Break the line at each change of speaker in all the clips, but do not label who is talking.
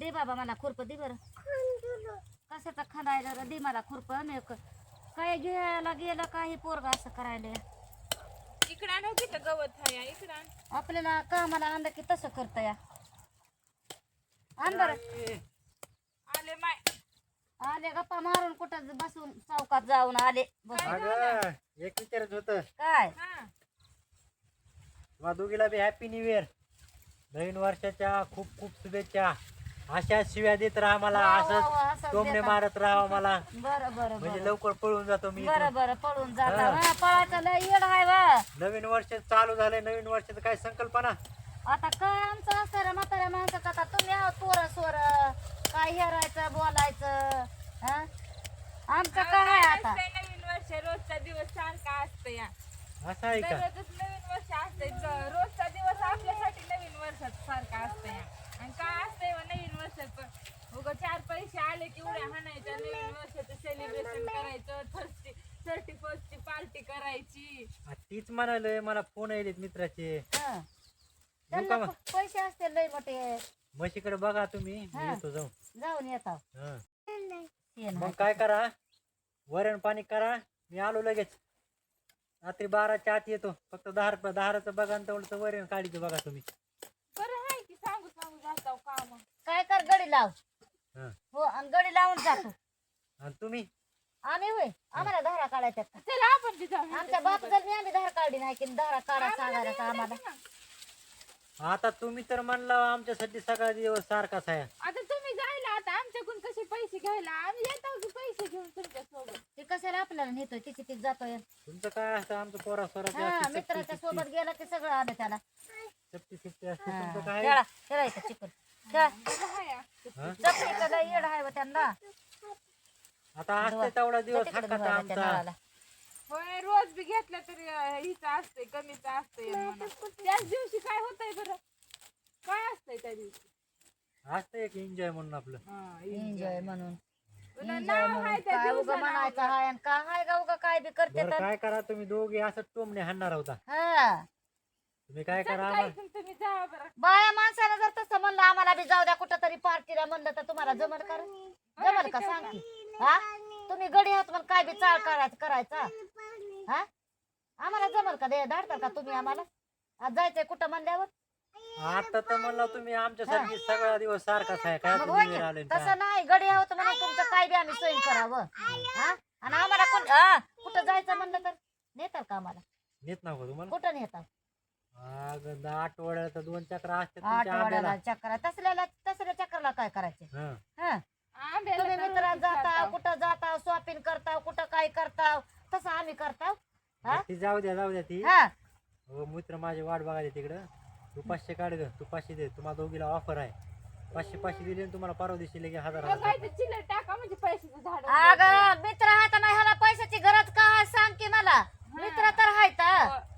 दे बाबा मला खुरप दे बरं. कशाचा खंडायला रे? दे मला खुरप काय घ्यायला गेलं काही पोरग असं करायला?
इकडं आणू की तर गवत आहे इकडं आण.
आपल्याला कामाला आणलं की तसं करता या. आण बरं.
आले माय.
आले गप्पा मारून कुठं बसून चौकात जाऊन आले. बस.
अगं एक विचारत होत.
काय?
हा.
दोघीला बी हॅपी न्यू इयर नवीन वर्षाच्या खूप खूप शुभेच्छा. अशा शिव्या देत राहा मला असंच
असंच
टोमणे. मारत राहा मला.
बरं बरं
म्हणजे लवकर पळून जातो मी
बरं. बरं पळून जाता. पळायचं लय येड आहे वा
नवीन वर्ष चालू झालंय नवीन वर्षाचं काय संकल्पना?
आता काय आमचं असतं रे म्हाताऱ्या माणसाचं आता तुम्ही आहोत पोरं सोर. काय हेरायचं बोलायचं हा? आमचं काय आहे आता?
असतंय नवीन वर्ष? रोजचा दिवस सारखा असतं या
असं आहे का?
दररोजच नवीन वर्ष असतंय. ज- रोजचा दिवस आपल्यासाठी नवीन वर्षात सारखा असतं या आणि काय असतंय व नवीन वर्षात उगा चार पैसे आले की उड्या हाणायच्या नवीन वर्षाचं सेलिब्रेशन करायचं थर्टी थर्टी फर्स्टची पार्टी करायची.
तीच म्हणाले मला फोन येईल मित्राचे.
हा.
येऊ
त्यांना
का मग?
प- पैसे असते लय मोठे.
म्हशीकडे बघा तुम्ही मी
हा.
येतो जाऊ
जाऊन येतात
हं. मग. काय करा? वरण पाणी करा. मी आलो लगेच. रात्री बाराच्या आत येतो. फक्त दहा रुपये दहाचं बघा आणि तेवढं वरण काढीचं बघा तुम्ही
बरं आहे की सांगू सांगू जाता काम.
काय कर गडी लाव.
हं.
हो आणि गडी लावून जातो
आणि तुम्ही?
आम्ही होय. आम्हाला धारा काढायच्या
चला आपण बी जाऊ
आमच्या बाप जर मी आम्ही धारा काढली नाही की धारा काढा सांगायला का आम्हाला.
आता तुम्ही तर म्हणला आमच्यासाठी सगळा दिवस सारखाच आहे
आता तुम्ही जायला आता आमच्याकडून कसे पैसे घ्यायला? आम्ही येतो की पैसे घेऊन तुमच्यासोबत
ते कशाला आपल्याला नेतोय? तिची ती जातोय?
तुमचं काय असतं? आमचं पोरा
हा मित्राच्या सोबत गेला की सगळं आलं त्याला.
असते. तुमचं काय?
खेळा खेळायचं चिकन? खेळा लय येड आहे व त्यांना?
आता असते तेवढा दिवस
तिकडे
हक्काचा
धुवायला त्या
आमचा.
नळाला.
होय रोज बी घेतलं तरी अं, हिचं असतंय कमीच असतंय म्हणा. त्याच दिवशी काय होतंय बरं? काय असतंय त्या दिवशी?
असतं एक एन्जॉय म्हणून आपलं.
हा,
एन्जॉय म्हणून.
पुन्हा
एन्जॉय
नाव
म्हणून.
आहे त्या
काय उगा
दिवसाला
म्हणायचं हाय आणि काय हाय का उगा काय बी करते
बरं
तर?
काय करा तुम्ही दोघे असं टोमणे हाणणार होता
हा.
तुम्ही काय करा आम्हाला
तुम्ही? बरं.
बाया माणसाला जर तसं म्हणलं आम्हाला बी जाऊ द्या कुठं तरी पार्टीला म्हणलं तर तुम्हाला जमल कर जमल का? सांग की. हा? तुम्ही गडी आहात म्हणून काय बी चाळ करायचं करायचा? हा? आम्हाला जमल का? दे धाडता का तुम्ही आम्हाला? आज जायचंय कुठं म्हणल्यावर?
आता तर म्हणलं तुम्ही आमच्यासाठी सगळा दिवस सारखाच आहे काय
मग
तुम्ही
तसं नाही गडी आहोत म्हणून तुमचं काय बी आम्ही सोयीन करावं? हा? आणि आम्हाला कोण हा कुठं जायचं म्हणलं तर? नेतात का आम्हाला?
नेत नको तुम्हाला?
कुठं नेतात
अगं, आठवड्याला दोन चक्र असते तुमच्या आंब्याला.
आठवड्याला चक्रा. तसल्याला तसल्या चक्राला काय करायचे?
हं.
हा.
आंब्याला
तुम्ही
तर
मित्रात जाता. कुठं जाता शॉपिंग करता कुठं काय करता तसं आम्ही करता हा?
ती जाऊ द्या जाऊ द्या ती.
हा.
हो मित्र माझी वाट बघायला तिकडं तू पाचशे काढ ग तू पाचशे दे. तुम्हाला दोघीला ऑफर आहे. पाचशे पाचशे दिले तुम्हाला परवा दिवशी लगे हजार
मग
हजार
काय ते चिल्लर टाका म्हणजे पैशाचं झाड
अग मित्र हात नाही ह्याला पैशाची गरज का आहे? सांग की मला. मित्र तर हायत मग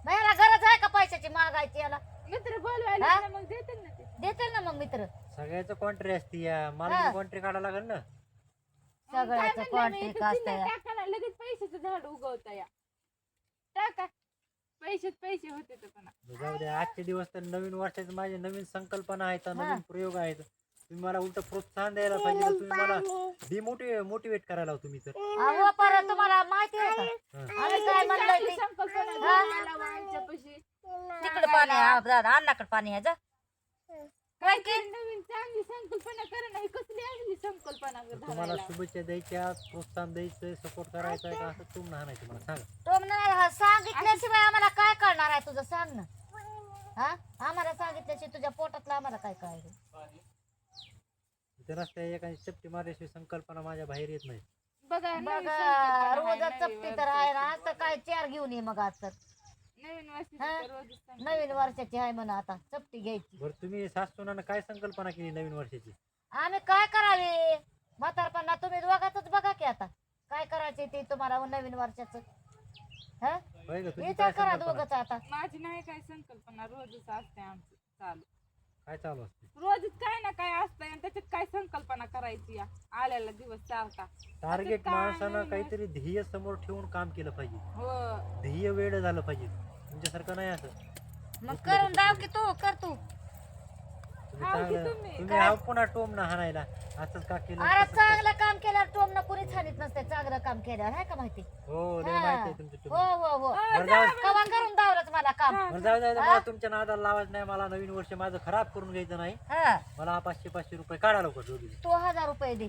ह्याला गरज आहे का पैशाची मागायची याला.
मित्र बोलवायला
हा?
ना मग देते ना ते.
देते ना मग मित्र.
सगळ्याचं कॉन्ट्री असते या. मला
हा.
कॉन्ट्री काढायला लागेल ना.
मग काय
सगळ्याचं
म्हणलं मी,
कॉन्ट्रॅक्ट
इथं
असतं
चिल्लर
या.
टाका ना. लगेच पैशाचं झाड उगवता या. टाका. पैसेच पैसे होते तर पण.
जाऊ द्या. आजचे दिवस तर नवीन वर्षाचे माझे नवीन संकल्पना आहेत नवीन प्रयोग आहेत. तुम्ही मला उलट प्रोत्साहन द्यायला पाहिजे तर तुम्ही मला डिमोटिवेट मोटिवेट करायला तुम्ही तर.
अहो परत तुम्हाला माहिती आहे का?
हं.
आम्ही काय ते हा?
वाहायच्यापाशी.
तिकडे पाणी आहे, हा, अन्नाकडे पाणी आहे जा.
काय काय नवीन चांगली संकल्पना करा नाही कसली असली संकल्पना
तर तुम्हाला. शुभेच्छा द्यायच्या प्रोत्साहन द्यायचं सपोर्ट करायचं आहे का? असं तुम्ही म्हणायचं मला. सांगा.
तो सांगितल्याशिवाय आम्हाला काय कळणार आहे तुझं सांग ना. हा? आम्हाला सांगितल्याशिवाय तुझ्या पोटातलं आम्हाला काय काय
इथे रस्त्या एखादी चपटी मारल्याशिवाय संकल्पना माझ्या बाहेर येत नाही.
बघा नवीन
बघा
संकल्पना
रोज
आहे,
चपटी
नवीन
तर आहे ना आज तर काय चार घेऊन ये मग आज तर
नवीन वर्षी
हा?
तर रोजच संकल्पना.
नवीन वर्षाची आहे म्हणा आता चपटी घ्यायची.
बरं तुम्ही सासूनानं काय संकल्पना केली नवीन वर्षाची?
आम्ही काय करावे? म्हातारपणा तुम्ही दोघातच बघा की आता. काय करायचे ते तुम्हाला नवीन वर्षाचं? हा?
होय का तुझी
विचार
काय
करा
संकल्पना?
दोघच आता.
माझी नाही काय संकल्पना रोजच असते आमचं चालू.
काय चालू असते
रोजच काय ना काय असतंय आणि त्याच्यात काय संकल्पना करायची या? आलेला दिवस चालता.
टार्गेट
काय
माणसानं काहीतरी ध्येय समोर ठेवून काम केलं पाहिजे.
हो.
ध्येय वेळ झालं पाहिजे. तुमच्यासारखं नाही असं.
मग करून दाव की तू कर तू.
तुम्ही
हाव की
चांगलं
तुम्ही.
तुम्ही हा पुन्हा टोम ना हाणायला. असंच का केलं?
अरे चांगलं काम केल्यावर टोमनं कुणीच हानीत नसते चांगलं काम केल्यावर आहे का माहिती?
हो लय. माहिती आहे तुमचं
हो.
टोम
हो हो.
बरं जाऊ. दे.
कवा करून दावरच मला काम.
बरं जाऊ द्या मला तुमच्या नादाला लावायचं नाही मला नवीन वर्ष माझं खराब करून घ्यायचं नाही.
हा.
मला पाचशे पाचशे रुपये काढा लवकर दोघी.
तू हजार रुपये दे.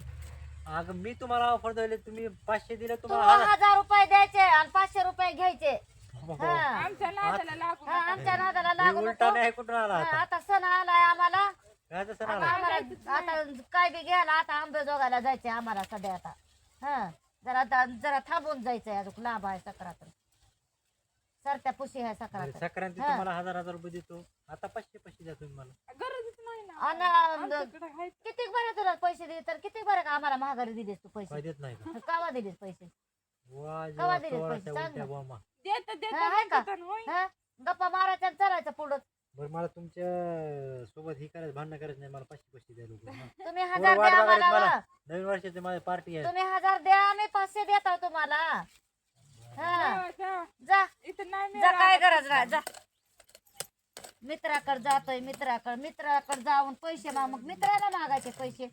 अगं मी तुम्हाला ऑफर दिले तुम्ही पाचशे दिले
तू
तुम्हाला हजार
हजार रुपये द्यायचे आणि पाचशे रुपये घ्यायचे.
हो.
हा.
आमच्या नादाला लागू
हा. आमच्या नादाला
मी
लागू
उलटा
नको.
नाही कुठून आला
हा,
आता?
आता सण आलाय आम्हाला.
काय तसं
आता
आला
आम्हाला आता काय बी घ्यायला आता आंबे जोगायला जायचे आम्हाला सध्या आता. हा जरा जरा थांबून जायचंय अजून लांब आहे सकरात सरत्या पुशी आहे सकरात
संक्रांती
हा.
तुम्हाला हजार हजार रुपये देतो आता पाचशे पाचशे द्या तुम्ही मला
गरजच नाही ना
आणि
आमच्याकडे आहेत.
किती बरं तुला पैसे दिले तर किती बरं का आम्हाला महागारी दिलेस तू
काय
पैसे
देत नाही का
कावा दिलेस पैसे
वा
कवा
जेव्हा
दिले पैसे?
सोळाच्या
सांग
उलट्या
ना.
बॉम्बा
देत देत
हा, आहे का?
म्हणतात आणि होय.
हा गप्पा मारायच्या आणि चालायचं पुढं
बरं मला तुमच्यासोबत ही करायचं भांडणं करायचं नाही मला पाचशे पाचशे द्या लोक
तुम्ही हजार
वाट
द्या
बघायला
आम्हाला
मला. नवीन वर्षाचे माझे पार्टी आहे
तुम्ही हजार द्या आम्ही पाचशे देतो तुम्हाला हा. जा.
इथं नाही
जा काय
मिळालं.
गरज नाही जा. मित्राकडे जातोय मित्राकडे मित्राकडे जाऊन पैसे माग. मग मित्राला मागायचे पैसे.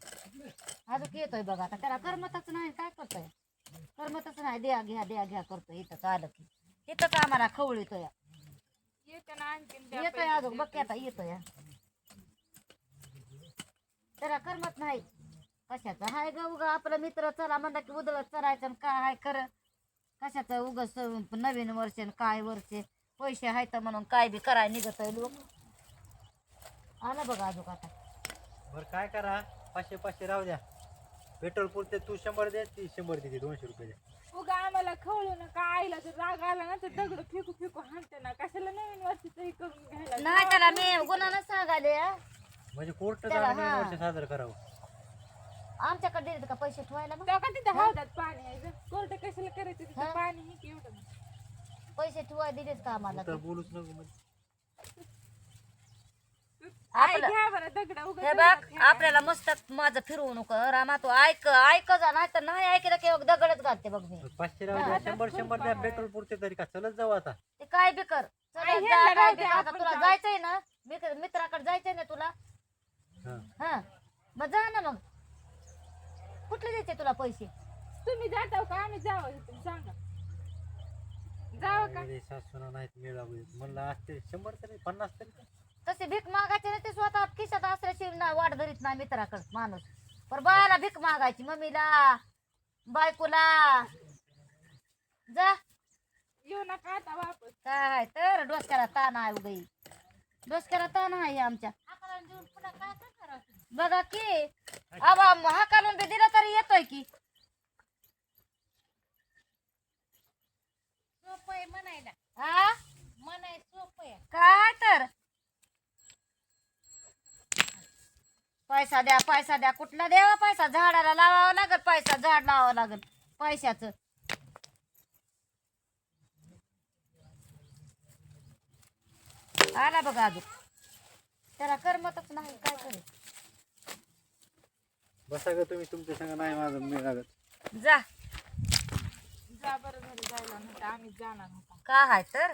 अजून येतोय बघा आता. त्याला करमतच नाही काय करतोय? करमतच नाही. द्या घ्या द्या घ्या करतोय. इथं आलं की. इथंच आम्हाला खवळीतोय.
येते ना आणखीन द्या
येतोय. अजून. बघ की आता येतोय. त्याला करमत नाही. कशाचं? हाय ग उगा आपला मित्र चला म्हणला की उदळत चलायचं आणि काय हाय खरं? कशाचं उगस नवीन वर्ष काय वर्ष? पैसे आहेत म्हणून काय बी कराय निघत लोक. आलं बघा अजून आता.
बरं काय करा? पाचशे पाचशे राहू द्या. पेट्रोल पुरते तू शंभर दे ती शंभर देते दोनशे रुपये द्या
उगा आम्हाला खवळू नका आईला जर राग आला ना तर दगड फेकू फेकू हाणते ना. कशाला नवीन वर्षाचं हे करून घ्यायला
नाही त्याला मी गुन्हा सांगाले.
म्हणजे कोर्ट
त्याला, हा.
वर्ष साजरं करावं.
आमच्याकडे दिले का पैसे ठेवायला मग?
तेव्हा का तिथं पाणी आहे जर कोर्ट कशाला करायचं तिथं
हा?
पाणी हे की एवढं
पैसे ठेवायला दिलेत का आम्हाला
तर बोलूच नको म्हणजे
आई
आपलं-
घ्या बरं दगड उगा
हे
दगडात
बघ
फेका.
आपल्याला मस्त माझं फिरवू नको. रामा तू ऐक ऐक जा नाही तर नाही ऐकलं की दगडच घालते बघ मी.
पाचशे राहू द्या शंभर शंभर द्या पेट्रोल पुरते तरी का? चलत जाऊ आता.
ते काय बी कर. चला
आई,
जा,
ह्याला
काय
राहू
बी
दे,
कर. आता
आपण
तुला
जाऊ.
जायचंय ना मित्र मित्राकडे जायचंय ना तुला?
हा.
हा. मग जा ना मग. कुठले द्यायचे तुला पैसे?
तुम्ही जाताव का? आम्ही जावं. का?
अरे सासूना नाहीत मिळावं म्हणलं असते शंभर तरी पन्नास तरी का?
तसे भीक मागायचे ना ते स्वतः खिशात असल्याशिवाय ना वाट धरीत नाही मित्राकडे माणूस. पण बायाला भीक मागायची मम्मीला बायकोला. जा.
येऊ नका आता वापस.
काय तर डोसक्याला ताण आहे उगाई डोसक्याला ताण आहे आमच्या. बघा की आबा हा काढून बी दिला तरी येतोय की. हा? काय तर? पैसा द्या पैसा द्या. कुठला द्यावा पैसा? झाडाला लावावा लागल पैसा झाड लावावं लागल. पैशाचं. आला बघा अजून. त्याला करमतच नाही काय करे?
बसा ग तुम्ही तुमच्या संग नाही माझं मिळालं
जा.
जा बरं घरी जायला नाही आम्ही जाणार. होता
का आहे तर?